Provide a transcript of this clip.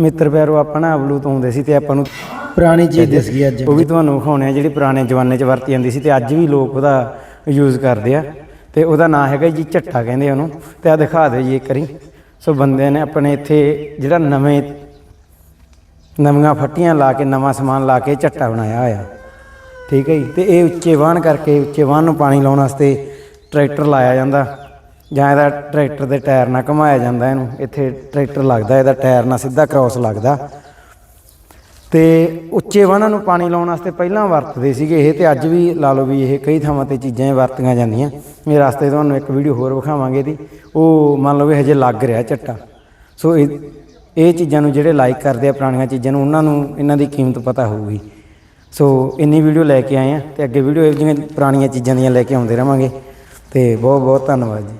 ਮਿੱਤਰ ਪਿਆਰੋ ਆਪਾਂ ਨਾ ਅਬਲੂ ਤੋਂ ਹੁੰਦੇ ਸੀ ਤੇ ਆਪਾਂ ਨੂੰ ਪੁਰਾਣੀ ਚੀਜ਼ ਦਿਸ ਗਈ ਅੱਜ। ਉਹ ਵੀ ਤੁਹਾਨੂੰ ਵਿਖਾਉਣੇ ਆ ਜਿਹੜੀ ਪੁਰਾਣੇ ਜ਼ਮਾਨੇ 'ਚ ਵਰਤੀ ਜਾਂਦੀ ਸੀ ਤੇ ਅੱਜ ਵੀ ਲੋਕ ਉਹਦਾ ਯੂਜ਼ ਕਰਦੇ ਆ। ਤੇ ਉਹਦਾ ਨਾਂ ਹੈਗਾ ਜੀ ਝੱਟਾ ਕਹਿੰਦੇ ਉਹਨੂੰ। ਤੇ ਆ ਦਿਖਾ ਦਿਓ ਜੀ ਇੱਕ ਵਾਰੀ। ਸੋ ਬੰਦੇ ਨੇ ਆਪਣੇ ਇੱਥੇ ਜਿਹੜਾ ਨਵੇਂ ਨਵੀਆਂ ਫੱਟੀਆਂ ਲਾ ਕੇ ਨਵਾਂ ਸਮਾਨ ਲਾ ਕੇ ਝੱਟਾ ਬਣਾਇਆ ਹੋਇਆ। ਠੀਕ ਹੈ ਜੀ? ਤੇ ਇਹ ਉੱਚੇ ਵਾਹਣ ਕਰਕੇ ਉੱਚੇ ਵਾਹਣ ਨੂੰ ਪਾਣੀ ਲਾਉਣ ਵਾਸਤੇ ਟਰੈਕਟਰ ਲਾਇਆ ਜਾਂਦਾ। ਜਾਂ ਇਹਦਾ ਟਰੈਕਟਰ ਦੇ ਟਾਇਰ ਨਾਲ ਘੁਮਾਇਆ ਜਾਂਦਾ ਇਹਨੂੰ, ਇੱਥੇ ਟਰੈਕਟਰ ਲੱਗਦਾ, ਇਹਦਾ ਟਾਇਰ ਨਾਲ ਸਿੱਧਾ ਕ੍ਰਾਸ ਲੱਗਦਾ। ਤੇ ਉੱਚੇ ਵਾਹਨਾਂ ਨੂੰ ਪਾਣੀ ਲਾਉਣ ਵਾਸਤੇ ਪਹਿਲਾਂ ਵਰਤਦੇ ਸੀਗੇ ਇਹ, ਤੇ ਅੱਜ ਵੀ ਲਾ ਲਓ ਵੀ ਇਹ ਕਈ ਥਾਵਾਂ ਤੇ ਚੀਜ਼ਾਂ ਵਰਤੀਆਂ ਜਾਂਦੀਆਂ। ਇਹ ਰਸਤੇ ਤੁਹਾਨੂੰ ਇੱਕ ਵੀਡੀਓ ਹੋਰ ਵਿਖਾਵਾਂਗੇ ਦੀ ਉਹ ਮੰਨ ਲਓ ਵੀ ਹਜੇ ਲੱਗ ਰਿਹਾ ਚੱਟਾ ਸੋ ਇਹ ਇਹ ਚੀਜ਼ਾਂ ਨੂੰ ਜਿਹੜੇ ਲਾਈਕ ਕਰਦੇ ਆ ਪੁਰਾਣੀਆਂ ਚੀਜ਼ਾਂ ਨੂੰ, ਉਹਨਾਂ ਨੂੰ ਇਹਨਾਂ ਦੀ ਕੀਮਤ ਪਤਾ ਹੋਊਗੀ। ਸੋ ਇੰਨੀ ਵੀਡੀਓ ਲੈ ਕੇ ਆਏ ਆ, ਤੇ ਅੱਗੇ ਵੀਡੀਓ ਜਿਹੀਆਂ ਪੁਰਾਣੀਆਂ ਚੀਜ਼ਾਂ ਦੀਆਂ ਲੈ ਕੇ ਆਉਂਦੇ ਰਵਾਂਗੇ। ਤੇ ਬਹੁਤ ਬਹੁਤ ਧੰਨਵਾਦ ਜੀ।